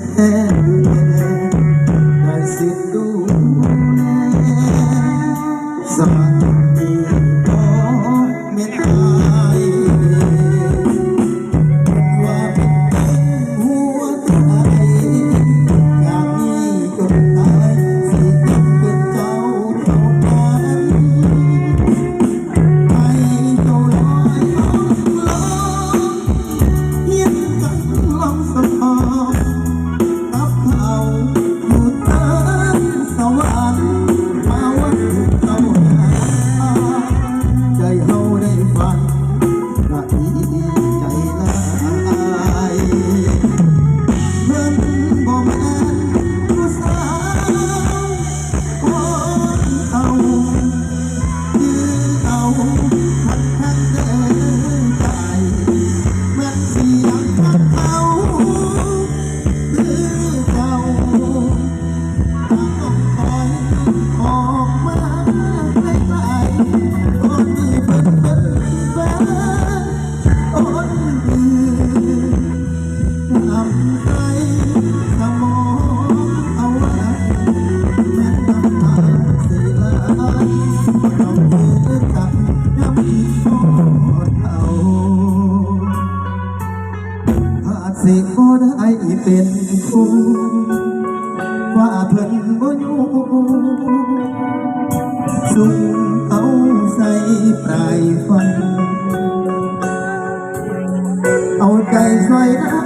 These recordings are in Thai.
ไช่วยน้ำ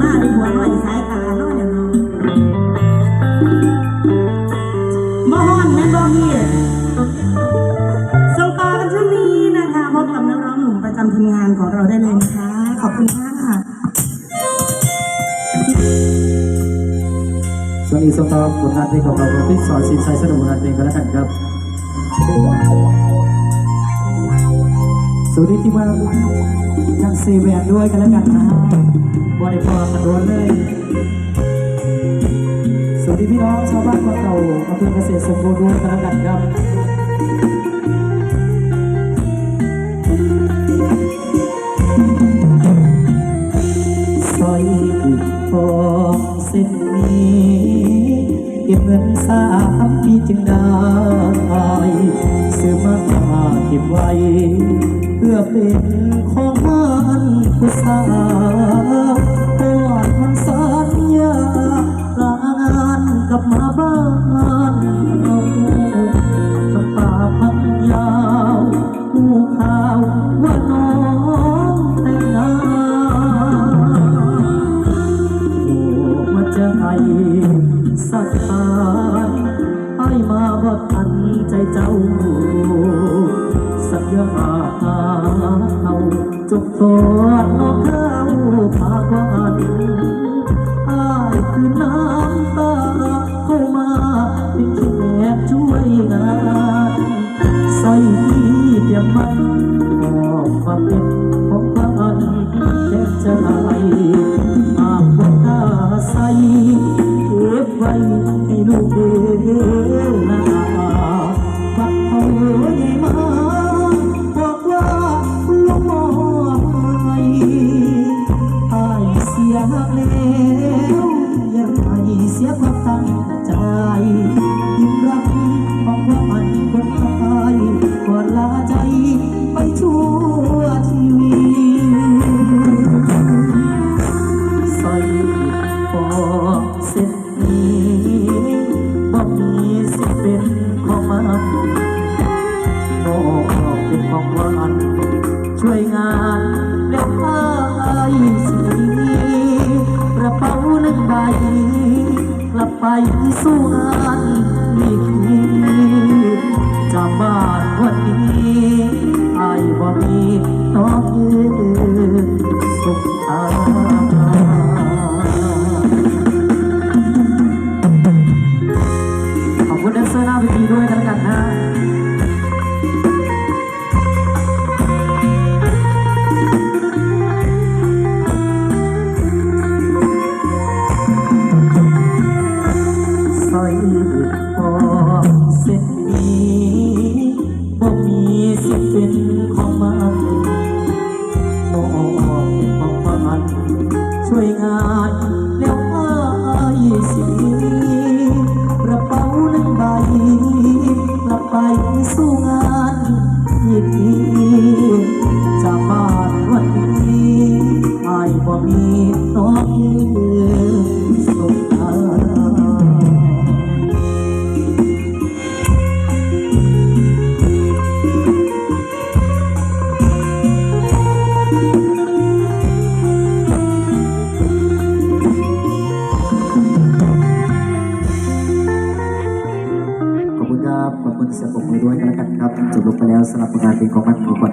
มหัน้อยสายตาเนี่ยดสงกรานต์ช่วงนี้นะคะพบกับน้องหนุ่มประจำทีมงานของเราได้เลยนะะขอบคุณค่ะช่วงนี้สำหรับผลงานเพลงขอเราที่สอนสินใจสนุกผลงานเพลงกันแล้วกันครับสวัสดีที่มาทางเซเวนด้วยกันแล้วกันนะ ฮะวันนี้พอกันโดนเลย สวัสดีพี่น้องชาวบ้านของเราอำเภอเกษตรสมบูรณ์ด้วยกันแล้วกันครับสร้อยทองเส้นนี้เก็บเงินสามปีจึงได้ซื้อมาเก็บไว้ เพื่อเป็นของมันผู้สาว มาบ้านเราน้ำตาพันยข้าวว่าน้องแตงงานโอ้มาจะให้สักทานให้มาว่าทันใจเจ้า สัญญาเอาจบตอนน้องเข้าพากวันอายคือน้ำตา ช่วยงานใส่ที่เตรียมมันมอบความเป็นของกันแค่จะลห กลับไปสู้งานอีกทีจากบ้านวันนี้ไอ้บ่มีน้องยืนสุขอาขอบคุณแดนเซอร์หน้าเวทีด้วยนแล้วกันนะ เป็นของมันช่วยงานแล้วอายสี